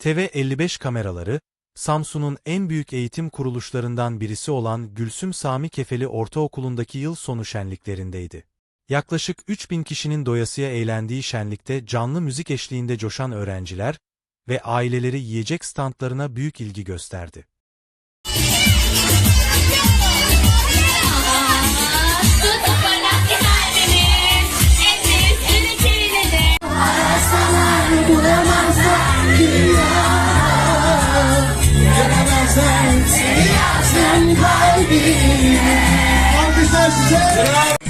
TV55 kameraları, Samsun'un en büyük eğitim kuruluşlarından birisi olan Gülsüm Sami Kefeli Ortaokulu'ndaki yıl sonu şenliklerindeydi. Yaklaşık 3000 kişinin doyasıya eğlendiği şenlikte canlı müzik eşliğinde coşan öğrenciler ve aileleri yiyecek standlarına büyük ilgi gösterdi. Seni yazan kalbine. Alkışlar size